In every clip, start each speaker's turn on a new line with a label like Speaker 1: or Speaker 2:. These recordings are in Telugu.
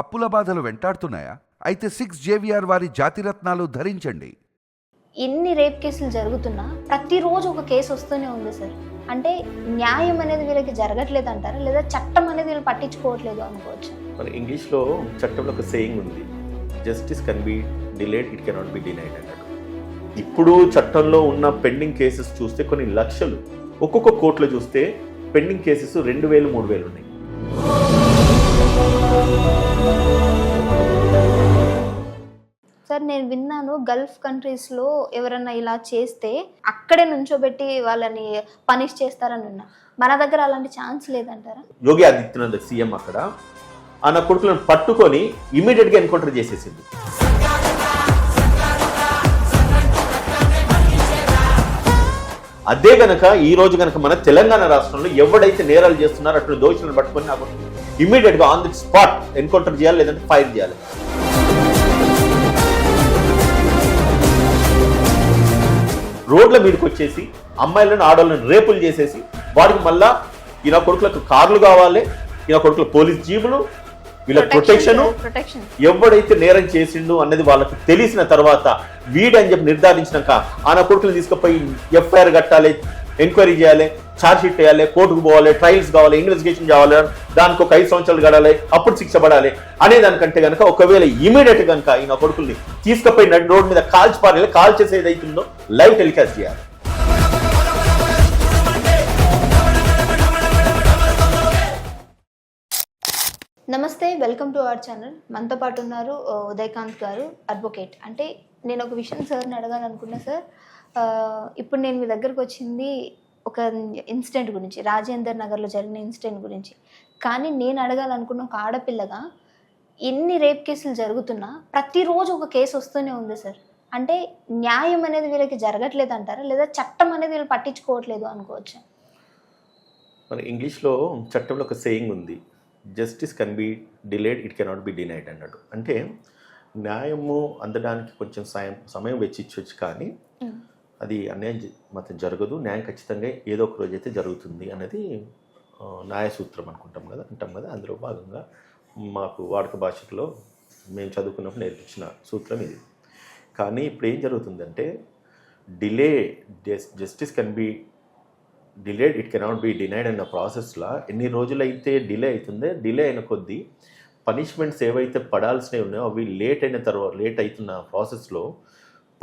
Speaker 1: అప్పుల బాధలు వెంటాడుతున్నాయా? అయితే సిక్స్ జేవిఆర్ వారి జాతిరత్నాలు ధరించండి.
Speaker 2: ఎన్ని రేప్ కేసులు జరుగుతున్నా ప్రతిరోజు ఒక కేసు వస్తూనే ఉంది సార్. అంటే న్యాయం అనేది వీళ్ళకి జరగట్లేదు అంటారా? లేదా చట్టం అనేది వీళ్ళు పట్టించుకోవట్లేదు అనుకోవచ్చు?
Speaker 3: మన ఇంగ్లీష్లో చట్టంలో ఒక సేయింగ్ ఉంది. Justice can be delayed it cannot be denied అన్నాడు ఇప్పుడు చట్టంలో ఉన్న పెండింగ్ కేసెస్ చూస్తే కొన్ని లక్షలు. ఒక్కొక్క కోర్టులో చూస్తే పెండింగ్ కేసెస్ రెండు వేలు మూడు వేలు ఉన్నాయి.
Speaker 2: నేను విన్నాను గల్ఫ్ కంట్రీస్లో ఎవరన్నా ఇలా చేస్తే అక్కడే నుంచోబెట్టి వాళ్ళని పనిష్ చేస్తారని విన్నా. మన దగ్గర అలాంటి ఛాన్స్ లేదంటారా?
Speaker 3: యోగి ఆదిత్యనాథ్ సీఎం అక్కడ. ఆ నా కొడుకులను పట్టుకొని ఇమీడియట్గా ఎన్కౌంటర్ చేసేసింది. అదే గనక ఈ రోజు గనక మన తెలంగాణ రాష్ట్రంలో ఎవడైతే నేరాలు చేస్తున్నారో అటువంటి దోషులను పట్టుకొని నాకు ఇమీడియట్గా ఆన్ ది స్పాట్ ఎన్కౌంటర్ చేయాలి లేదంటే ఫైర్ చేయాలి. రోడ్ల మీదకి వచ్చేసి అమ్మాయిలను ఆడవాళ్ళని రేపులు చేసేసి వాడికి మళ్ళా ఈయన కొడుకులకు కార్లు కావాలి ఈయన కొడుకుల పోలీస్ జీబులు వీళ్ళ ప్రొటెక్షన్ ఎవడైతే నేరం చేసిండు అన్నది వాళ్ళకి తెలిసిన తర్వాత వీడని చెప్పి నిర్ధారించినాక ఆ నా కొడుకుని తీసుకుపోయి ఎఫ్ఐఆర్ కట్టాలి ఎంక్వైరీ చేయాలి షీట్ వేయాలి కోర్టుకు పోవాలి ట్రయల్స్ కావాలి ఇన్వెస్టిగేషన్ కావాలి దానికి ఒక ఐదు సంవత్సరాలు గడాలి అప్పుడు శిక్ష పడాలి అనే దానికంటే కనుక ఒకవేళ ఇమీడియట్ కనుక ఈ నా కొడుకుల్ని తీసుకుపోయి నడి మీద కాల్చి పారేయాలి కాల్ చేసి ఏదైతుందో లైవ్ టెలికాస్ట్ చేయాలి.
Speaker 2: నమస్తే వెల్కమ్ టు అవర్ ఛానల్ మనతో పాటు ఉన్నారు ఉదయకాంత్ గారు అడ్వకేట్ అంటే నేను ఒక విషయం సార్ని అడగాలనుకున్నా సార్ ఇప్పుడు నేను మీ దగ్గరకు వచ్చింది ఒక ఇన్సిడెంట్ గురించి రాజేందర్ నగర్లో జరిగిన ఇన్సిడెంట్ గురించి. కానీ నేను అడగాలనుకున్న ఒక ఆడపిల్లగా ఎన్ని రేప్ కేసులు జరుగుతున్నా ప్రతిరోజు ఒక కేసు వస్తూనే ఉంది సార్. అంటే న్యాయం అనేది వీళ్ళకి జరగట్లేదు అంటారా లేదా చట్టం అనేది వీళ్ళు పట్టించుకోవట్లేదు అనుకోవచ్చు?
Speaker 3: మన ఇంగ్లీష్లో చట్టంలో ఒక సేయింగ్ ఉంది. Justice can be delayed it cannot be denied అన్నాడు. అంటే న్యాయము అందడానికి కొంచెం సాయం సమయం వెచ్చించవచ్చు కానీ. అది అన్యాయం జ- మాత్రం జరగదు. న్యాయం ఖచ్చితంగా ఏదో ఒక రోజు అయితే జరుగుతుంది అనేది న్యాయ సూత్రం అనుకుంటాం కదా అంటాం కదా. అందులో భాగంగా మాకు వాడుక భాషలో మేము చదువుకున్నప్పుడు నేర్పించిన సూత్రం ఇది. కానీ ఇప్పుడు ఏం జరుగుతుందంటే delay justice can be delayed it cannot be denied అన్న ప్రాసెస్లో ఎన్ని రోజులైతే డిలే అవుతుందో డిలే అయిన కొద్దీ పనిష్మెంట్స్ ఏవైతే పడాల్సినవి ఉన్నాయో అవి లేట్ అయిన తర్వాత లేట్ అవుతున్న ప్రాసెస్లో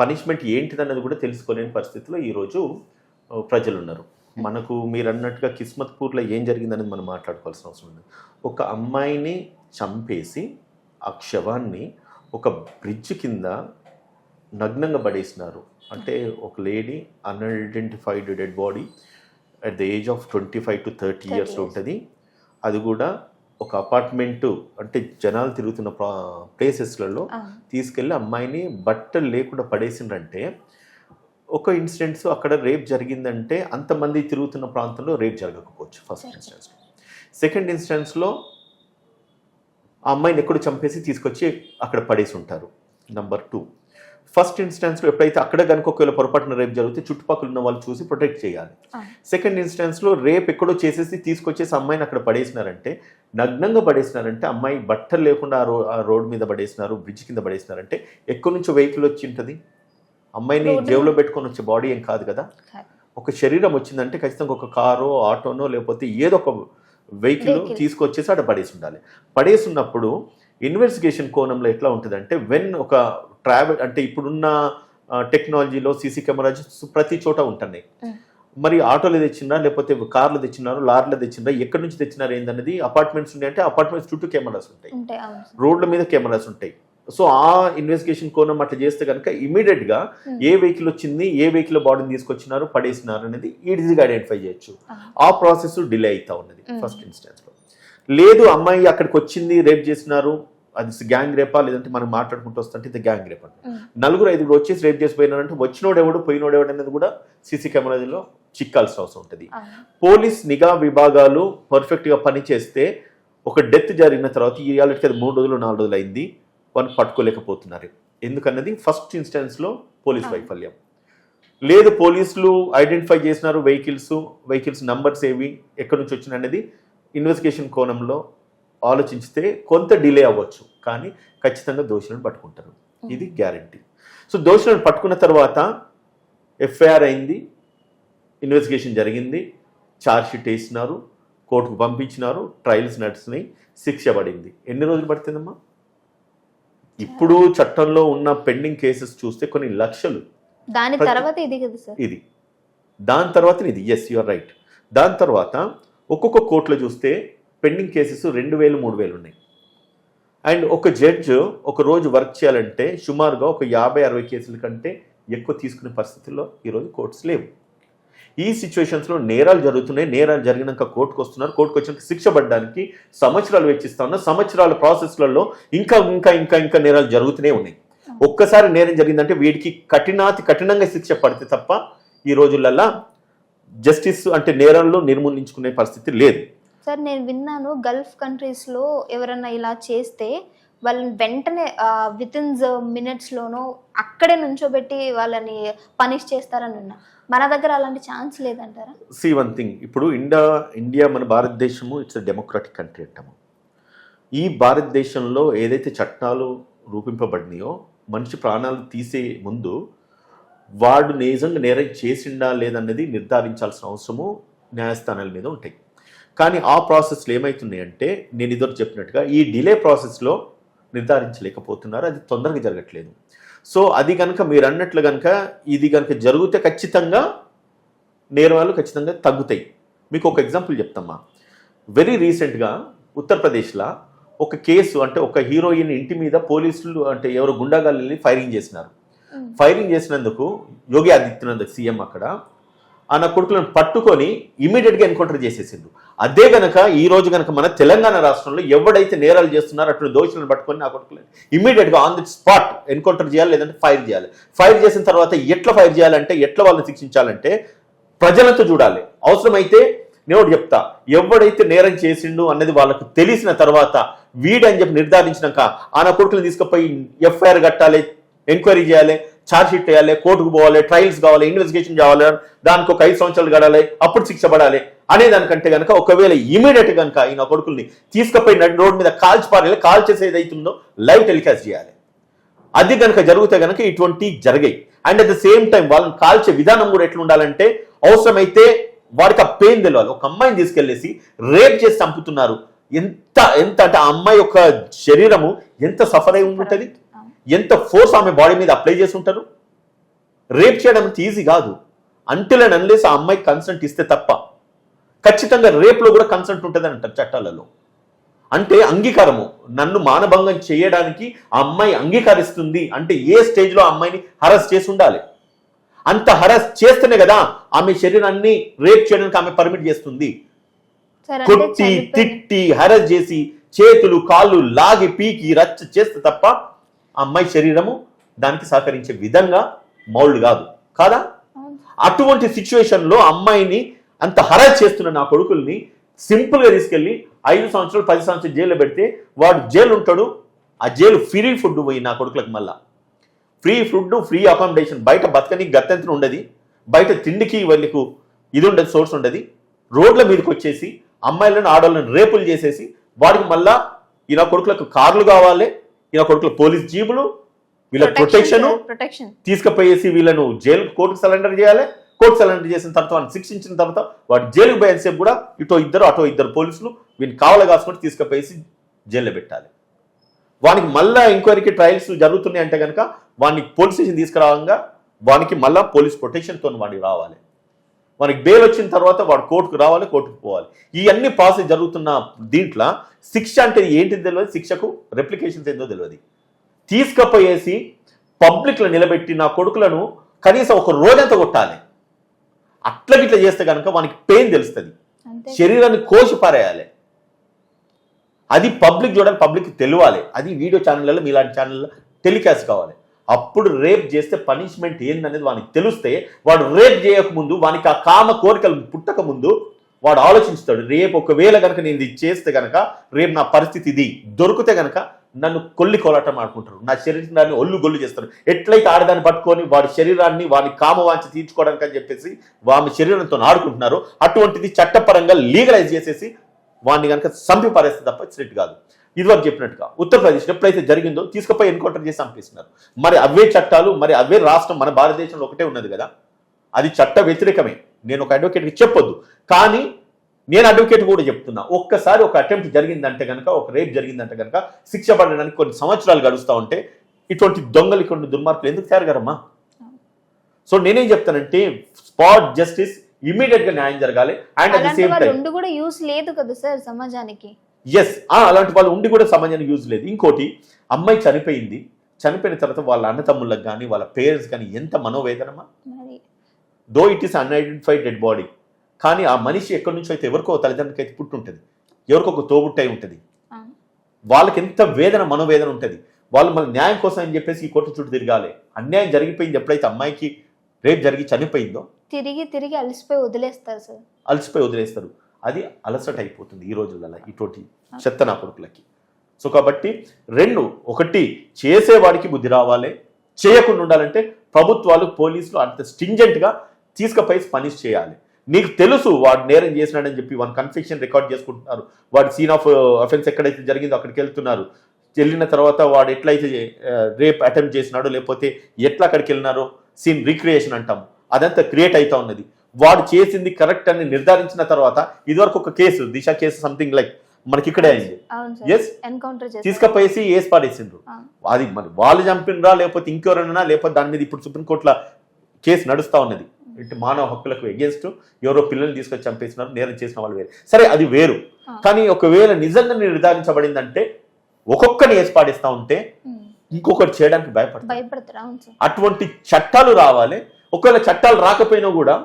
Speaker 3: పనిష్మెంట్ ఏంటిదన్నది కూడా తెలుసుకోలేని పరిస్థితిలో ఈరోజు ప్రజలు ఉన్నారు మనకు మీరు అన్నట్టుగా కిస్మత్పూర్లో ఏం జరిగిందనేది మనం మాట్లాడుకోవాల్సిన అవసరం ఉంది ఒక అమ్మాయిని చంపేసి ఆ క్షవాన్ని ఒక బ్రిడ్జ్ కింద నగ్నంగా పడేసినారు. అంటే ఒక lady unidentified dead body at the age of twenty five to thirty
Speaker 2: 30
Speaker 3: years. ఉంటుంది. అది కూడా ఒక అపార్ట్మెంటు అంటే జనాలు తిరుగుతున్న ప్లేసెస్లలో తీసుకెళ్ళి అమ్మాయిని బట్టలు లేకుండా పడేసిండ్రంటే ఒక ఇన్సిడెంట్స్ అక్కడ రేప్ జరిగిందంటే అంతమంది తిరుగుతున్న ప్రాంతంలో రేప్ జరగకపోవచ్చు ఫస్ట్
Speaker 2: Sure.
Speaker 3: ఇన్స్టెన్స్ సెకండ్ ఇన్స్టెన్స్లో ఆ అమ్మాయిని ఎక్కడ చంపేసి తీసుకొచ్చి అక్కడ పడేసి ఉంటారు. నంబర్ టూ ఫస్ట్ ఇన్స్టెన్స్లో ఎప్పుడైతే అక్కడ కనుక ఒకవేళ పొరపాటున రేప్ జరిగితే చుట్టుపక్కల ఉన్న వాళ్ళు చూసి ప్రొటెక్ట్ చేయాలి. సెకండ్ ఇన్స్టెన్స్లో రేప్ ఎక్కడో చేసేసి తీసుకొచ్చేసి అమ్మాయిని అక్కడ పడేసినారంటే నగ్నంగా పడేసినారంటే అమ్మాయి బట్టలు లేకుండా ఆ రోడ్ మీద పడేసినారు బ్రిడ్జ్ కింద పడేసినారంటే ఎక్కడి నుంచో వెహికల్ వచ్చి ఉంటుంది అమ్మాయిని జేబులో పెట్టుకొని వచ్చే బాడీ ఏం కాదు కదా. ఒక శరీరం వచ్చిందంటే ఖచ్చితంగా ఒక కారో ఆటోనో లేకపోతే ఏదో ఒక వెహికల్. తీసుకొచ్చేసి అక్కడ పడేసి ఉండాలి పడేసి ఉన్నప్పుడు ఇన్వెస్టిగేషన్ కోణంలో ఎట్లా ఉంటుందంటే వెన్ ఒక ట్రావెల్ అంటే ఇప్పుడున్న టెక్నాలజీలో సీసీ కెమెరాస్ ప్రతి చోట ఉంటున్నాయి. మరి ఆటోలు తెచ్చినా లేకపోతే కార్లు తెచ్చినారు లారీలు తెచ్చినారు ఎక్కడి నుంచి తెచ్చినారు ఏందన్నది అపార్ట్మెంట్స్ ఉన్నాయంటే అపార్ట్మెంట్స్ చుట్టూ కెమెరాస్ ఉంటాయి. రోడ్ల మీద కెమెరాస్ ఉంటాయి సో ఆ ఇన్వెస్టిగేషన్ కోణం అట్లా చేస్తే కనుక
Speaker 2: ఇమీడియట్గా.
Speaker 3: ఏ వెహికల్ వచ్చింది ఏ వెహికల్ బాడీని తీసుకొచ్చినారు పడేసినారు అనేది ఈజీగా ఐడెంటిఫై చేయొచ్చు
Speaker 2: ఆ.
Speaker 3: ప్రాసెస్ డిలే అవుతా ఉన్నది. ఫస్ట్ ఇన్స్టెన్స్లో లేదు అమ్మాయి అక్కడికి వచ్చింది రేప్ చేసినారు అది గ్యాంగ్ రేపా లేదంటే మనం మాట్లాడుకుంటూ వస్తుంటే ఇది గ్యాంగ్ రేప్ అంట. నలుగురు ఐదుగురు వచ్చేసి రేప్ చేసి పోయినారంటే వచ్చినోడు ఎవడు పోయినోడు ఎవడు అనేది కూడా సీసీ కెమెరాలో చిక్కాల్సిన అవసరం ఉంటుంది. పోలీస్ నిఘా విభాగాలు పర్ఫెక్ట్గా పనిచేస్తే ఒక డెత్ జరిగిన తర్వాత ఈ రియాలిటీకి అది మూడు రోజులు నాలుగు రోజులు అయింది వాళ్ళు పట్టుకోలేకపోతున్నారు ఎందుకన్నది ఫస్ట్ ఇన్స్టెన్స్లో పోలీస్. వైఫల్యం లేదు పోలీసులు ఐడెంటిఫై చేసినారు వెహికల్స్ వెహికల్స్ నంబర్స్ ఏవి ఎక్కడి నుంచి వచ్చిన అనేది ఇన్వెస్టిగేషన్ కోణంలో ఆలోచిస్తే కొంత డిలే అవ్వచ్చు. కానీ ఖచ్చితంగా దోషులను పట్టుకుంటారు. ఇది గ్యారంటీ. సో దోషులను పట్టుకున్న తర్వాత ఎఫ్ఐఆర్ అయింది ఇన్వెస్టిగేషన్ జరిగింది ఛార్జ్షీట్ వేసినారు కోర్టుకు పంపించినారు ట్రయల్స్ నడిచినాయి శిక్ష పడింది. ఎన్ని రోజులు పడుతుందమ్మా? ఇప్పుడు చట్టంలో ఉన్న పెండింగ్ కేసెస్ చూస్తే కొన్ని లక్షలు.
Speaker 2: దాని తర్వాత ఇది కదా సార్.
Speaker 3: ఇది. దాని తర్వాత ఇది. ఎస్ యువర్ రైట్ దాని తర్వాత ఒక్కొక్క కోర్టులో చూస్తే పెండింగ్ కేసెస్ రెండు వేలు మూడు వేలు ఉన్నాయి. అండ్ ఒక జడ్జ్ ఒక రోజు వర్క్ చేయాలంటే సుమారుగా ఒక యాభై అరవై కేసుల కంటే ఎక్కువ తీసుకునే పరిస్థితుల్లో ఈరోజు కోర్ట్స్ లేవు. ఈ సిచ్యువేషన్స్లో నేరాలు జరుగుతున్నాయి. నేరాలు జరిగినాక కోర్టుకు వస్తున్నారు. కోర్టుకు వచ్చినాక శిక్ష పడడానికి సంవత్సరాలు వెచ్చిస్తా ఉన్నారు. సంవత్సరాల ప్రాసెస్లలో ఇంకా ఇంకా ఇంకా ఇంకా నేరాలు జరుగుతూనే ఉన్నాయి. ఒక్కసారి నేరం జరిగిందంటే వీడికి కఠినాతి కఠినంగా శిక్ష పడితే తప్ప ఈ రోజులల్లా జస్టిస్ అంటే నేరంలో నిర్మూలించుకునే పరిస్థితి లేదు.
Speaker 2: సార్ నేను విన్నాను గల్ఫ్ కంట్రీస్లో ఎవరన్నా ఇలా చేస్తే వాళ్ళని వెంటనే విత్ ఇన్ మినిట్స్ లోనో అక్కడే నుంచోబెట్టి వాళ్ళని పనిష్ చేస్తారని విన్నా. మన దగ్గర అలాంటి ఛాన్స్ లేదంటారా?
Speaker 3: సి వన్ థింగ్ ఇప్పుడు ఇండియా ఇండియా మన భారతదేశము ఇట్స్ డెమోక్రాటిక్ కంట్రీ అంటాము. ఈ భారతదేశంలో ఏదైతే చట్టాలు రూపింపబడినాయో మనిషి ప్రాణాలు తీసే ముందు వాడు నిజంగా నేరం చేసిండా లేదన్నది నిర్ధారించాల్సిన అవసరము న్యాయస్థానాల మీద ఉంటాయి. కానీ ఆ ప్రాసెస్లో ఏమవుతున్నాయి అంటే నేను ఇద్దరు చెప్పినట్టుగా ఈ డిలే ప్రాసెస్లో నిర్ధారించలేకపోతున్నారు. అది తొందరగా జరగట్లేదు. సో అది కనుక మీరు అన్నట్లు కనుక ఇది కనుక జరిగితే ఖచ్చితంగా నేరాలు ఖచ్చితంగా తగ్గుతాయి. మీకు ఒక ఎగ్జాంపుల్ చెప్తామా? వెరీ రీసెంట్గా ఉత్తరప్రదేశ్లో ఒక కేసు అంటే ఒక హీరోయిన్ ఇంటి మీద పోలీసులు అంటే ఎవరు గుండాగాళ్ళు వెళ్ళి ఫైరింగ్ చేసినారు. ఫైరింగ్ చేసినందుకు యోగి ఆదిత్యనాథ్ సీఎం అక్కడ. ఆయన కొడుకులను పట్టుకొని ఇమీడియట్గా ఎన్కౌంటర్ చేసేసిండు. అదే గనక ఈ రోజు గనక మన తెలంగాణ రాష్ట్రంలో ఎవడైతే నేరాలు చేస్తున్నారో అటువంటి దోషులను పట్టుకొని నా కొడుకులను ఇమీడియట్గా ఆన్ ది స్పాట్ ఎన్కౌంటర్ చేయాలి లేదంటే ఫైర్ చేయాలి. ఫైర్ చేసిన తర్వాత ఎట్లా ఫైర్ చేయాలంటే ఎట్లా వాళ్ళని శిక్షించాలంటే ప్రజలతో చూడాలి. అవసరమైతే నేను ఒకటి చెప్తా. ఎవడైతే నేరం చేసిండు అన్నది వాళ్ళకు తెలిసిన తర్వాత వీడని చెప్పి నిర్ధారించినాక ఆయన కొడుకులు తీసుకుపోయి ఎఫ్ఐఆర్ కట్టాలి ఎంక్వైరీ చేయాలి ఛార్జ్ షీట్ చేయాలి కోర్టుకు పోవాలి ట్రయల్స్ కావాలి ఇన్వెస్టిగేషన్ కావాలి దానికి ఒక ఐదు సంవత్సరాలు గడాలి అప్పుడు శిక్ష పడాలి అనే దానికంటే కనుక ఒకవేళ ఇమీడియట్ కనుక ఈ నా కొడుకుల్ని తీసుకుపోయి నడి రోడ్డు మీద కాల్చి పారేయాలి కాల్ చేసేది అవుతుందో లైవ్ టెలికాస్ట్ చేయాలి. అది కనుక జరిగితే కనుక ఇటువంటి జరిగాయి. And at the same time వాళ్ళని కాల్చే విధానం కూడా ఎట్లా ఉండాలంటే అవసరమైతే వాడికి ఆ పెయిన్ తెలియాలి ఒక అమ్మాయిని తీసుకెళ్ళేసి రేప్ చేసి చంపుతున్నారు. ఎంత ఎంత అంటే ఆ అమ్మాయి యొక్క శరీరము ఎంత సఫర్ అయి ఉంటుంది ఎంత ఫోర్స్ ఆమె బాడీ మీద అప్లై చేసి ఉంటారు? రేప్ చేయడం అంత ఈజీ కాదు. అంటిల్ అండ్ అన్లెస్ ఆ అమ్మాయికి కన్సెంట్ ఇస్తే తప్ప. ఖచ్చితంగా రేప్లో కూడా కన్సెంట్ ఉంటుంది అంటారు చట్టాలలో. అంటే అంగీకారము. నన్ను మానభంగం చేయడానికి ఆ అమ్మాయి అంగీకరిస్తుంది అంటే ఏ స్టేజ్లో ఆ అమ్మాయిని హరస్ చేసి ఉండాలి? అంత హరస్ చేస్తేనే కదా ఆమె శరీరాన్ని రేప్ చేయడానికి ఆమె పర్మిట్ చేస్తుంది. కొట్టి తిట్టి హరస్ చేసి చేతులు కాళ్ళు లాగి పీకి రచ్చ చేస్తే తప్ప ఆ అమ్మాయి శరీరము దానికి సహకరించే విధంగా మౌల్డ్ కాదు. కాదా? అటువంటి సిచ్యువేషన్లో అమ్మాయిని అంత హరాజ్ చేస్తున్న నా కొడుకుల్ని సింపుల్గా తీసుకెళ్ళి ఐదు సంవత్సరాలు పది సంవత్సరాలు జైల్లో పెడితే వాడు జైలు ఉంటాడు ఆ జైలు ఫ్రీ ఫుడ్ పోయి నా కొడుకులకు మళ్ళా. ఫ్రీ ఫుడ్ ఫ్రీ అకామిడేషన్ బయట బతకని గత్యంతరం ఉండదు. బయట తిండికి వాళ్ళకు ఇది ఉండదు సోర్స్ ఉండదు. రోడ్ల మీదకి వచ్చేసి అమ్మాయిలను ఆడవాళ్ళని రేపులు చేసేసి వాడికి మళ్ళా ఈయన కొడుకులకు కార్లు కావాలి ఈయన కొడుకుల పోలీస్ జీబులు వీళ్ళ ప్రొటెక్షన్ తీసుకుపోయేసి వీళ్ళను జైలు కోర్టుకు సరెండర్ చేయాలి. కోర్టు సరెండర్ చేసిన తర్వాత వాడిని శిక్షించిన తర్వాత వాడు జైలుకు పోయేసేపు కూడా ఇటో ఇద్దరు అటో ఇద్దరు పోలీసులు వీడిని కావల కాసుకొని తీసుకుపోయేసి జైల్లో పెట్టాలి. వానికి మళ్ళా ఎంక్వైరీకి ట్రయల్స్ జరుగుతున్నాయి అంటే కనుక వాడిని పోలీస్ స్టేషన్ తీసుకురావంగా వానికి మళ్ళా పోలీస్ ప్రొటెక్షన్తో వాడికి రావాలి. వానికి బెయిల్ వచ్చిన తర్వాత వాడు కోర్టుకు రావాలి కోర్టుకు పోవాలి. ఈ అన్ని ప్రాసెస్ జరుగుతున్న దీంట్లో శిక్ష అంటే ఏంటిది తెలియదు? శిక్షకు రెప్లికేషన్స్ ఏందో తెలియదు. తీసుకపోయేసి పబ్లిక్లో నిలబెట్టి నా కొడుకులను కనీసం ఒక రోజంతా కొట్టాలి. అట్లా గిట్లా చేస్తే కనుక వానికి పెయిన్ తెలుస్తుంది. శరీరాన్ని కోసి పారేయాలి. అది పబ్లిక్ చూడాలి పబ్లిక్ తెలియాలి. అది వీడియో ఛానళ్ళలో మీలాంటి ఛానల్లో టెలికాస్ట్ కావాలి. అప్పుడు రేప్ చేస్తే పనిష్మెంట్ ఏందనేది వానికి తెలిస్తే వాడు రేప్ చేయకముందు వానికి ఆ కామ కోరికలు పుట్టక ముందు వాడు ఆలోచిస్తాడు రేపు ఒకవేళ కనుక నేను ఇది చేస్తే కనుక రేపు నా పరిస్థితి ఇది. దొరికితే కనుక నన్ను కొల్లి కోలాటం ఆడుకుంటారు. నా శరీరాన్ని ఒళ్ళు గొల్లు చేస్తారు. ఎట్లయితే ఆడదాన్ని పట్టుకొని వాడి శరీరాన్ని వాడి కామవాంచి తీర్చుకోవడానికి అని చెప్పేసి వామి శరీరంతో ఆడుకుంటున్నారు అటువంటిది చట్టపరంగా లీగలైజ్ చేసేసి వాడిని కనుక చంపి పారేస్తే తప్ప స్ట్రిక్ట్ కాదు. ఇదివరకు చెప్పినట్టుగా ఉత్తరప్రదేశ్ ఎప్పుడైతే జరిగిందో తీసుకుపోయి ఎన్కౌంటర్ చేసి చంపేస్తున్నారు. మరి అవే చట్టాలు మరి అవే రాష్ట్రం మన భారతదేశంలో ఒకటే ఉన్నది కదా? అది చట్ట వ్యతిరేకమే. నేను ఒక అడ్వకేట్కి చెప్పొద్దు. కానీ నేను అడ్వకేట్ కూడా చెప్తున్నా. ఒక్కసారి ఒక అటెంప్ట్ జరిగిందంటే కనుక ఒక రేప్ జరిగిందంటే కనుక శిక్ష పడడానికి కొన్ని సంవత్సరాలు గడుస్తూ ఉంటే ఇటువంటి దొంగలు ఇటువంటి దుర్మార్గులు ఎందుకు తయారుగారమ్మా సో నేనేం చెప్తానంటే స్పాట్ జస్టిస్ ఇమీడియట్గా న్యాయం జరగాలి. And at the same time
Speaker 2: కూడా యూస్ లేదు కదా సార్ సమాజానికి?
Speaker 3: ఎస్ అలాంటి వాళ్ళు ఉండి కూడా సమాజానికి యూజ్ లేదు. ఇంకోటి అమ్మాయి చనిపోయింది. చనిపోయిన తర్వాత వాళ్ళ అన్నతమ్ముళ్ళకి కానీ వాళ్ళ పేరెంట్స్ కానీ ఎంత మనోవేదనమా though it is unidentified dead body కానీ ఆ మనిషి ఎక్కడి నుంచో అయితే ఎవరికో తల్లిదండ్రులకి అయితే పుట్టుంటుంది. ఎవరికో ఒక తోబుట్టై ఉంటుంది. వాళ్ళకి ఎంత వేదన మనోవేదన ఉంటుంది. వాళ్ళు మన న్యాయం కోసం అని చెప్పేసి ఈ కోర్టు చుట్టూ తిరగాలి. అన్యాయం జరిగిపోయింది ఎప్పుడైతే అమ్మాయికి రేప్ జరిగి చనిపోయిందో
Speaker 2: తిరిగి తిరిగి అలసిపోయి వదిలేస్తారు సార్.
Speaker 3: అలసిపోయి వదిలేస్తారు. అది అలసట అయిపోతుంది ఈ రోజులలో ఇటువంటి చెత్త నా కొడుకులకి సో కాబట్టి రెండు ఒకటి చేసేవాడికి బుద్ధి రావాలి చేయకుండా ఉండాలంటే ప్రభుత్వాలు పోలీసులు అంత స్టింజెంట్గా తీసుకపోయి పనిష్ చేయాలి. నీకు తెలుసు వాడు నేరం చేసినాడని చెప్పి వాడు కన్ఫెక్షన్ రికార్డ్ చేసుకుంటున్నారు. వాడు సీన్ ఆఫ్ అఫెన్స్ ఎక్కడైతే జరిగిందో అక్కడికి వెళ్తున్నారు. వెళ్ళిన తర్వాత వాడు ఎట్లయితే రేప్ అటెంప్ట్ చేసినాడో లేకపోతే ఎట్లా అక్కడికి వెళ్ళినారో సీన్ రీక్రియేషన్ అంటాము. అదంతా క్రియేట్ అవుతా ఉన్నది. వాడు చేసింది కరెక్ట్ అని నిర్ధారించిన తర్వాత ఇదివరకు ఒక case Disha case something like మనకి ఇక్కడే అయింది.
Speaker 2: చేస్తారు
Speaker 3: తీసుకపోయేసి ఏసి పాడేసిండ్రు. అది మరి వాళ్ళు చంపినరా లేకపోతే ఇంకెవరైనా లేకపోతే దాని మీద ఇప్పుడు సుప్రీంకోర్టులో కేసు నడుస్తా ఉన్నది. ఇటు మానవ హక్కులకు ఎగేన్స్ట్ ఎవరో పిల్లల్ని తీసుకొచ్చి చంపేసినారు నేరం చేసిన వాళ్ళు వేరు. సరే అది వేరు. కానీ ఒకవేళ నిజంగా నిర్ధారించబడిందంటే ఒక్కొక్కరిని వేసి పాడేస్తా ఉంటే ఇంకొకటి చేయడానికి భయపడతారు. అటువంటి చట్టాలు రావాలి. ఒకవేళ చట్టాలు రాకపోయినా కూడా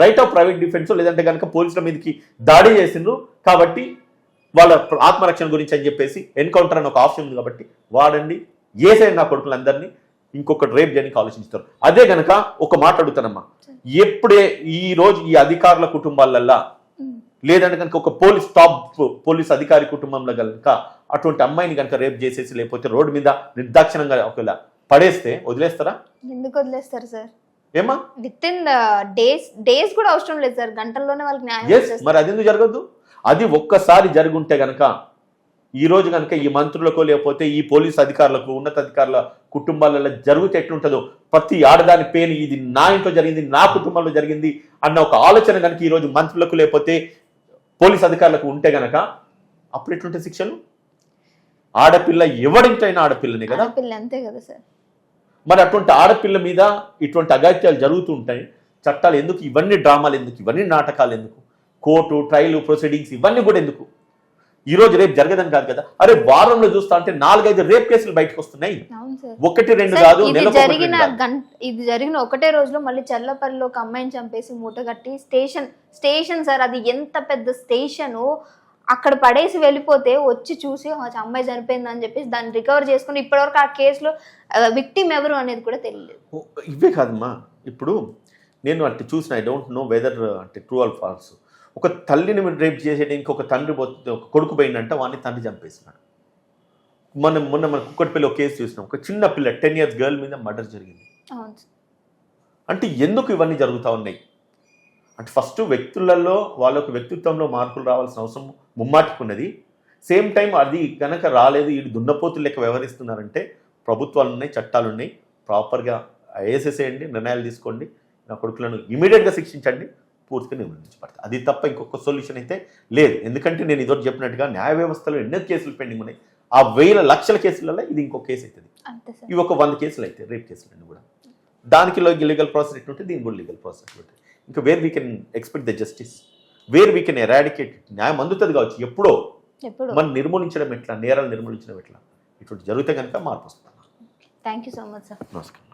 Speaker 3: రైట్ ఆఫ్ ప్రైవేట్ డిఫెన్స్ లేదంటే కనుక పోలీసుల మీదకి దాడి చేసిండ్రు. కాబట్టి వాళ్ళ ఆత్మరక్షణ గురించి అని చెప్పేసి ఎన్కౌంటర్ అని ఒక ఆప్షన్ ఉంది కాబట్టి వాడండి. ఏసైనా నా కొడుకులందరినీ ఇంకొకటి రేప్ చేయడానికి ఆలోచిస్తారు అదే గనక ఒక మాట అడుగుతానమ్మా. ఎప్పుడే ఈ రోజు ఈ అధికారుల కుటుంబాలల్లా లేదంటే కనుక ఒక పోలీస్ టాప్ పోలీస్ అధికారి కుటుంబంలో కనుక అటువంటి అమ్మాయిని కనుక రేప్ చేసేసి లేకపోతే రోడ్డు మీద నిర్దాక్షిణంగా ఒకవేళ పడేస్తే వదిలేస్తారా?
Speaker 2: ఎందుకు వదిలేస్తారు సార్?
Speaker 3: ఏమా
Speaker 2: విత్ ఇన్ డేస్ డేస్ కూడా అవసరం లేదు సార్. గంటల్లోనే వాళ్ళకి న్యాయం.
Speaker 3: మరి అది ఎందుకు జరగద్దు అది ఒక్కసారి జరుగుంటే గనక ఈ రోజు కనుక ఈ మంత్రులకు లేకపోతే ఈ పోలీస్ అధికారులకు ఉన్నతాధికారుల కుటుంబాలలో జరిగితే ఎట్లుంటుందో ప్రతి ఆడదాని పేరు ఇది నా ఇంట్లో జరిగింది నా కుటుంబంలో జరిగింది అన్న ఒక ఆలోచన కనుక ఈ రోజు మంత్రులకు లేకపోతే పోలీస్ అధికారులకు ఉంటే గనక అప్పుడు ఎట్లుంటే శిక్షలు? ఆడపిల్ల ఎవరింటైనా ఆడపిల్లనే కదా?
Speaker 2: అంతే కదా సార్.
Speaker 3: మరి అటువంటి ఆడపిల్ల మీద ఇటువంటి అగాత్యాలు జరుగుతూ ఉంటాయి. చట్టాలు ఎందుకు? ఇవన్నీ డ్రామాలు ఎందుకు? ఇవన్నీ నాటకాలు ఎందుకు? కోర్టు ట్రయల్ ప్రొసీడింగ్స్ ఇవన్నీ కూడా ఎందుకు? ఈ రోజు రేపు జరగదని కాదు కదా? అరే వారంలో చూస్తా అంటే నాలుగైదు రేప్ కేసులు బయటకు వస్తున్నాయి. ఒకటి రెండు కాదు
Speaker 2: జరిగిన ఇది జరిగిన ఒకటే రోజులో మళ్ళీ చల్లపల్లిలో ఒక అమ్మాయిని చంపేసి మూట కట్టి స్టేషన్ స్టేషన్ సార్ అది ఎంత పెద్ద స్టేషన్? అక్కడ పడేసి వెళ్ళిపోతే వచ్చి చూసి "ఆ అమ్మాయి చనిపోయింది? అని చెప్పేసి దాన్ని రికవర్ చేసుకుని ఇప్పటివరకు ఆ కేసులో విక్టిమ్ ఎవరు అనేది కూడా తెలియలేదు.
Speaker 3: ఓ, ఇవే కాదమ్మా. ఇప్పుడు నేను అంటే చూసిన ఐ డోంట్ నో వెదర్ అంటే ట్రూ ఆల్ ఫాల్స్ ఒక తల్లిని రేప్ చేసేయడానికి ఒక తండ్రి పోతే ఒక కొడుకు పోయిందంట వాడిని తండ్రి చంపేసినాడు. మొన్న మొన్న మన కుక్కటిపల్లి ఒక కేసు చూసినాం. ఒక చిన్న పిల్ల టెన్ ఇయర్స్ గర్ల్ మీద మర్డర్ జరిగింది. అంటే ఎందుకు ఇవన్నీ జరుగుతూ ఉన్నాయి? అంటే ఫస్ట్ వ్యక్తులలో వాళ్ళకు వ్యక్తిత్వంలో మార్పులు రావాల్సిన అవసరం ముమ్మాటికి ఉన్నది సేమ్ టైం అది కనుక రాలేదు ఈ దున్నపోతులు లెక్క వ్యవహరిస్తున్నారంటే ప్రభుత్వాలు ఉన్నాయి చట్టాలు ఉన్నాయి ప్రాపర్గా వేసేసేయండి నిర్ణయాలు తీసుకోండి నా కొడుకులను ఇమీడియట్గా శిక్షించండి పూర్తిగా నిర్బంధించబడతాయి అది తప్ప ఇంకొక సొల్యూషన్ అయితే లేదు. ఎందుకంటే నేను ఇదివరకు చెప్పినట్టుగా న్యాయ వ్యవస్థలో ఎన్నో కేసులు పెండింగ్ ఉన్నాయి. ఆ వేల లక్షల కేసులలో ఇది ఇంకో కేసు అవుతుంది ఇవి ఒక వంద కేసులు అయితే రేప్ కేసులు కూడా. దానికి లీగల్ ప్రాసెస్ ఎట్లుంటే దీనికి కూడా లీగల్ ప్రాసెస్ ఎట్లుంటుంది ఇంకా where we can expect the justice where we can eradicate న్యాయం అందుతుంది కావచ్చు.
Speaker 2: ఎప్పుడో.
Speaker 3: మనం నిర్మూలించడం ఎట్లా? నేరాలు నిర్మూలించడం ఎట్లా? ఇటువంటి జరిగితే కనుక మార్పు వస్తుంది.
Speaker 2: Thank you so much sir
Speaker 3: నమస్కారం.